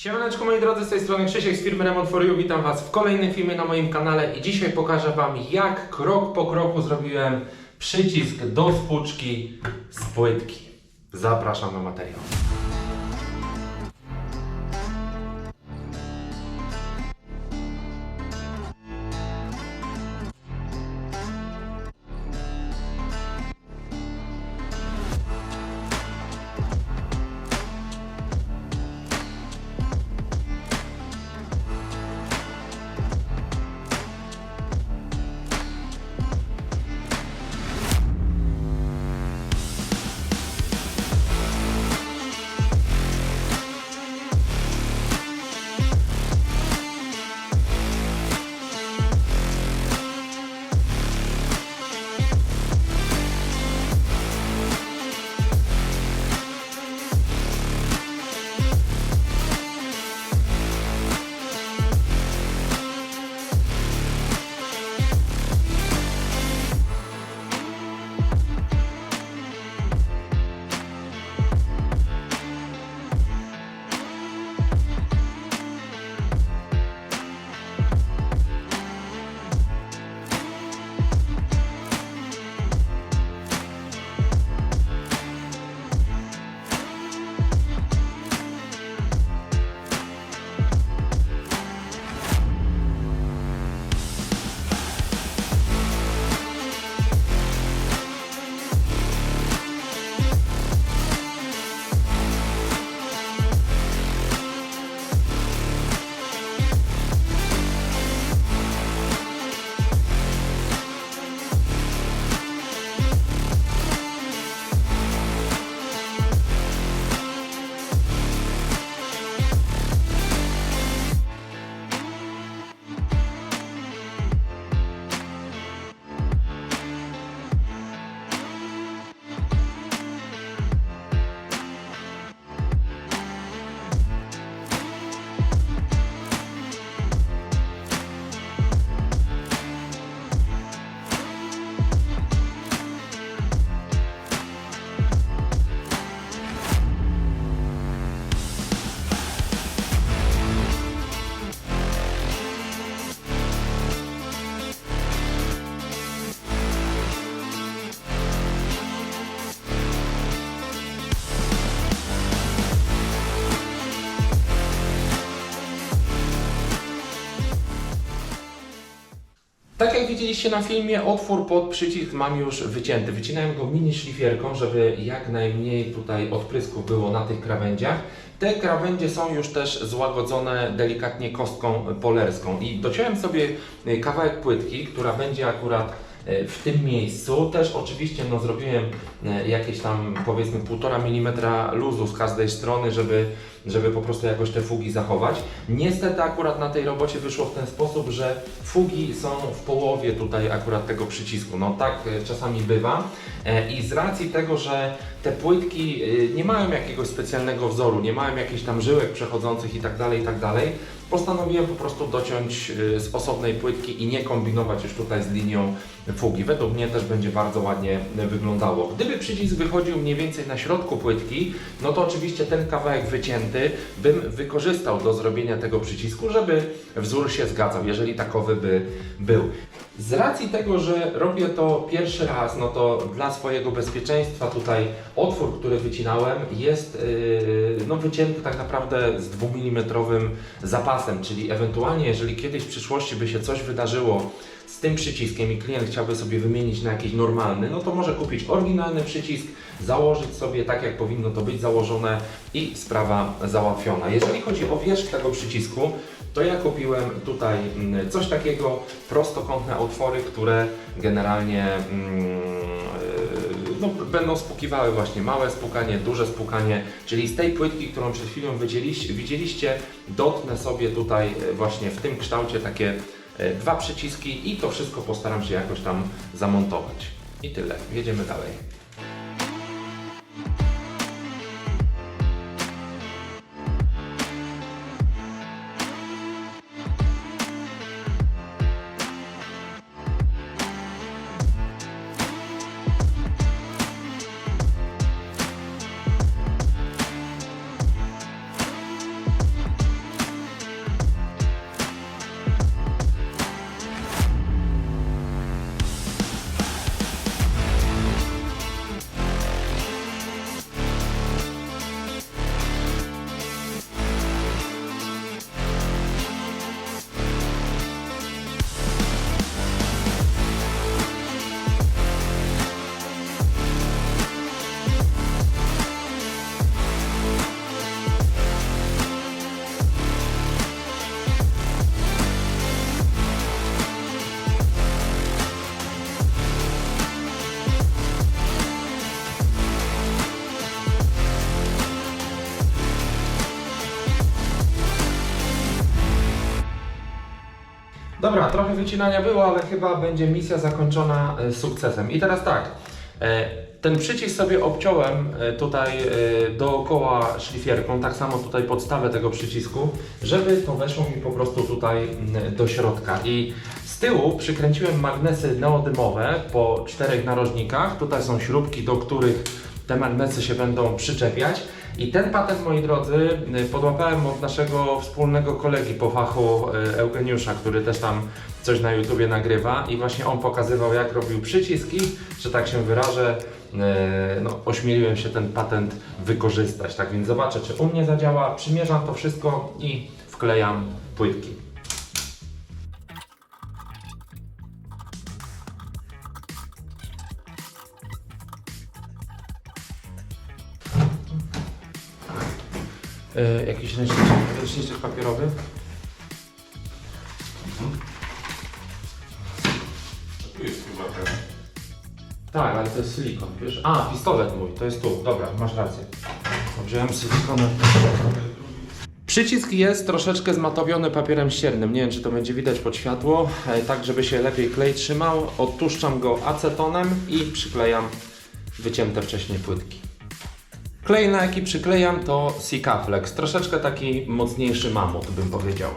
Siemaneczko moi drodzy, z tej strony Krzysiek z firmy Remont for You. Witam Was w kolejnym filmie na moim kanale i dzisiaj pokażę Wam jak krok po kroku zrobiłem przycisk do spłuczki z płytki. Zapraszam na materiał. Tak jak widzieliście na filmie, otwór pod przycisk mam już wycięty. Wycinałem go mini szlifierką, żeby jak najmniej tutaj odprysków było na tych krawędziach. Te krawędzie są już też złagodzone delikatnie kostką polerską i dociąłem sobie kawałek płytki, która będzie akurat y, w tym miejscu. Też oczywiście no, zrobiłem y, jakieś tam powiedzmy 1,5 mm luzu z każdej strony, żeby, żeby po prostu jakoś te fugi zachować. Niestety akurat na tej robocie wyszło w ten sposób, że fugi są w połowie tutaj akurat tego przycisku. No tak e, czasami bywa. E, I z racji tego, że te płytki e, nie mają jakiegoś specjalnego wzoru, nie mają jakichś tam żyłek przechodzących i tak dalej, i tak dalej, postanowiłem po prostu dociąć z osobnej płytki i nie kombinować już tutaj z linią fugi. Według mnie też będzie bardzo ładnie wyglądało. Gdyby przycisk wychodził mniej więcej na środku płytki, no to oczywiście ten kawałek wycięty bym wykorzystał do zrobienia tego przycisku, żeby wzór się zgadzał, jeżeli takowy by był. Z racji tego, że robię to pierwszy raz, no to dla swojego bezpieczeństwa tutaj otwór, który wycinałem jest yy, no, wycięty tak naprawdę z 2 mm zapasem, czyli ewentualnie jeżeli kiedyś w przyszłości by się coś wydarzyło z tym przyciskiem i klient chciałby sobie wymienić na jakiś normalny, no to może kupić oryginalny przycisk, założyć sobie tak jak powinno to być założone i sprawa załatwiona. Jeżeli chodzi o wierzch tego przycisku, to ja kupiłem tutaj mm, coś takiego, prostokątne otwory, które generalnie mm, yy, no, będą spukiwały właśnie małe spukanie, duże spukanie, czyli z tej płytki, którą przed chwilą widzieliście, widzieliście dotnę sobie tutaj e, właśnie w tym kształcie takie e, dwa przyciski i to wszystko postaram się jakoś tam zamontować. I tyle, jedziemy dalej. Dobra, trochę wycinania było, ale chyba będzie misja zakończona e, sukcesem. I teraz tak, e, ten przycisk sobie obciąłem e, tutaj dookoła szlifierką, tak samo tutaj podstawę tego przycisku, żeby to weszło mi po prostu tutaj mm, do środka. I z tyłu przykręciłem magnesy neodymowe po czterech narożnikach. Tutaj są śrubki, do których te magnesy się będą przyczepiać. I ten patent, moi drodzy, y, podłapałem od naszego wspólnego kolegi po fachu y, Eugeniusza, który też tam coś na YouTubie nagrywa i właśnie on pokazywał jak robił przyciski, że tak się wyrażę, y, no, ośmieliłem się ten patent wykorzystać. Tak więc zobaczę, czy u mnie zadziała, przymierzam to wszystko i wklejam płytki. Y, jakiś ręczniczek, ręczniczek papierowy? Tu jest chyba ten. Tak, ale to jest silikon, wiesz? A, pistolet mój, to jest tu, dobra, masz rację. Wziąłem silikon. Przycisk jest troszeczkę zmatowiony papierem ściernym. Nie wiem, czy to będzie widać pod światło. E, Tak, żeby się lepiej klej trzymał, odtuszczam go acetonem i przyklejam wycięte wcześniej płytki. Klej, na jaki przyklejam, to Sikaflex. Troszeczkę taki mocniejszy mamut, bym powiedział.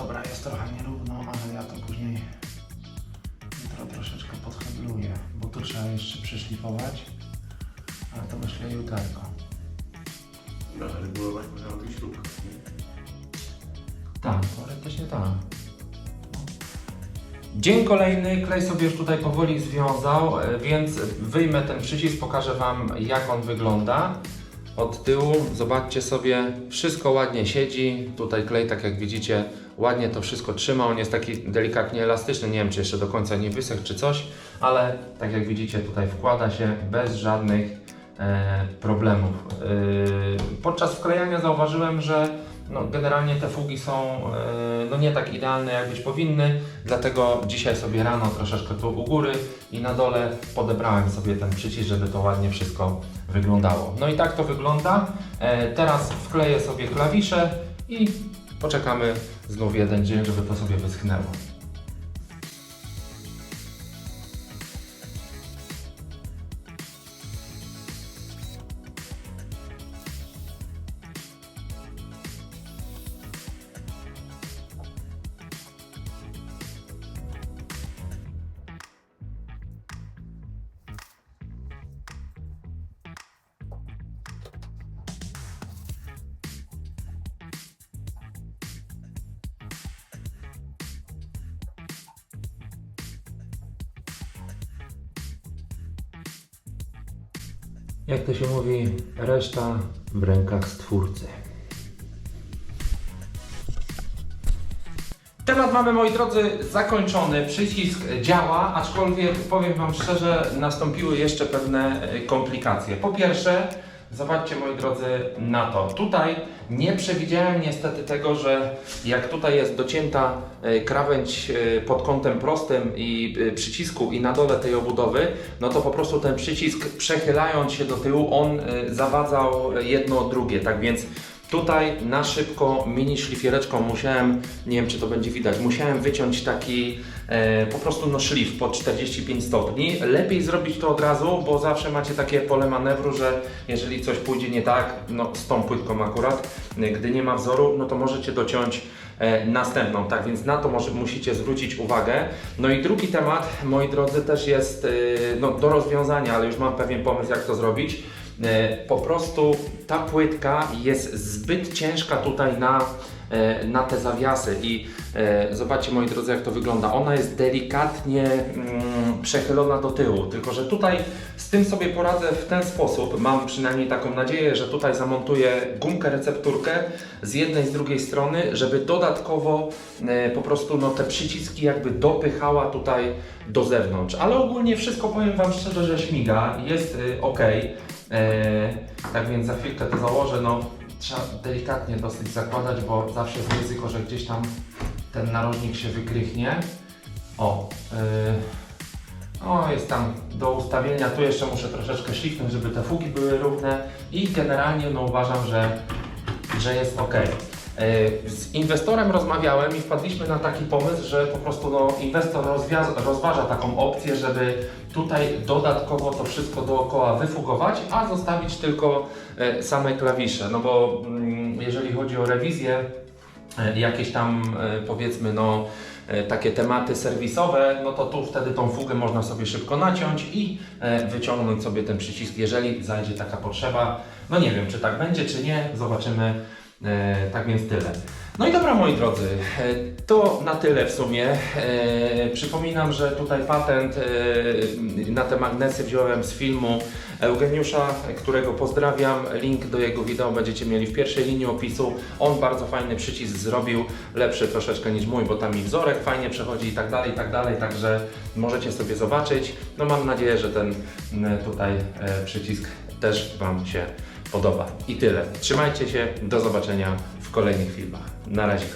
Dobra, jest trochę nierówno, ale ja to później jutro troszeczkę podhebluję, bo tu trzeba jeszcze przeszlifować, ale to myślę jutarko. No, regulować można na tych śrubkach, nie? Tak, teoretycznie tak. Dzień kolejny, klej sobie już tutaj powoli związał, e, więc wyjmę ten przycisk, pokażę Wam jak on wygląda. Od tyłu, zobaczcie sobie, wszystko ładnie siedzi. Tutaj klej, tak jak widzicie, ładnie to wszystko trzyma. On jest taki delikatnie elastyczny, nie wiem czy jeszcze do końca nie wysechł czy coś, ale tak jak widzicie tutaj wkłada się bez żadnych e, problemów. E, podczas wklejania zauważyłem, że no, generalnie te fugi są e, no, nie tak idealne jak być powinny, dlatego dzisiaj sobie rano troszeczkę tu u góry i na dole podebrałem sobie ten przycisk, żeby to ładnie wszystko wyglądało. No i tak to wygląda. E, teraz wkleję sobie klawisze i poczekamy znów jeden dzień, żeby to sobie wyschnęło. Jak to się mówi, reszta w rękach stwórcy. Temat mamy, moi drodzy, zakończony. Przycisk działa, aczkolwiek powiem Wam szczerze, nastąpiły jeszcze pewne e, komplikacje. Po pierwsze, zobaczcie, moi drodzy, na to. Tutaj nie przewidziałem niestety tego, że jak tutaj jest docięta e, krawędź e, pod kątem prostym i e, przycisku i na dole tej obudowy, no to po prostu ten przycisk przechylając się do tyłu, on zawadzał jedno drugie. Tak więc Tutaj na szybko mini szlifiereczką musiałem, nie wiem czy to będzie widać, musiałem wyciąć taki e, po prostu no szlif pod 45 stopni. Lepiej zrobić to od razu, bo zawsze macie takie pole manewru, że jeżeli coś pójdzie nie tak, no z tą płytką akurat, gdy nie ma wzoru, no to możecie dociąć następną, tak więc na to może musicie zwrócić uwagę. No i drugi temat, moi drodzy, też jest e, no, do rozwiązania, ale już mam pewien pomysł jak to zrobić. E, po prostu ta płytka jest zbyt ciężka tutaj na e, na te zawiasy i e, zobaczcie moi drodzy jak to wygląda. Ona jest delikatnie mm, przechylona do tyłu, tylko że tutaj z tym sobie poradzę w ten sposób. Mam przynajmniej taką nadzieję, że tutaj zamontuję gumkę recepturkę z jednej z drugiej strony, żeby dodatkowo e, po prostu no, te przyciski jakby dopychała tutaj do zewnątrz. Ale ogólnie wszystko powiem Wam szczerze, że śmiga, jest y, ok. E, tak więc za chwilkę to założę. No, trzeba delikatnie dosyć zakładać, bo zawsze jest ryzyko, że gdzieś tam ten narożnik się wykrychnie. O, y, o, jest tam do ustawienia. Tu jeszcze muszę troszeczkę śliznąć, żeby te fugi były równe i generalnie no, uważam, że, że jest ok. E, Z inwestorem rozmawiałem i wpadliśmy na taki pomysł, że po prostu no, inwestor rozważa taką opcję, żeby tutaj dodatkowo to wszystko dookoła wyfugować, a zostawić tylko e, same klawisze. No bo mm, jeżeli chodzi o rewizję, e, jakieś tam powiedzmy no takie tematy serwisowe, no to tu wtedy tą fugę można sobie szybko naciąć i wyciągnąć sobie ten przycisk, jeżeli zajdzie taka potrzeba. No nie wiem, czy tak będzie, czy nie, zobaczymy. E, tak więc tyle. No i dobra moi drodzy, e, to na tyle w sumie. E, przypominam, że tutaj patent na te magnesy wziąłem z filmu Eugeniusza, którego pozdrawiam. Link do jego wideo będziecie mieli w pierwszej linii opisu. On bardzo fajny przycisk zrobił, lepszy troszeczkę niż mój, bo tam i wzorek fajnie przechodzi i tak dalej, i tak dalej, także możecie sobie zobaczyć. No mam nadzieję, że ten tutaj przycisk też Wam się podoba. I tyle. Trzymajcie się, do zobaczenia w kolejnych filmach. Na razie.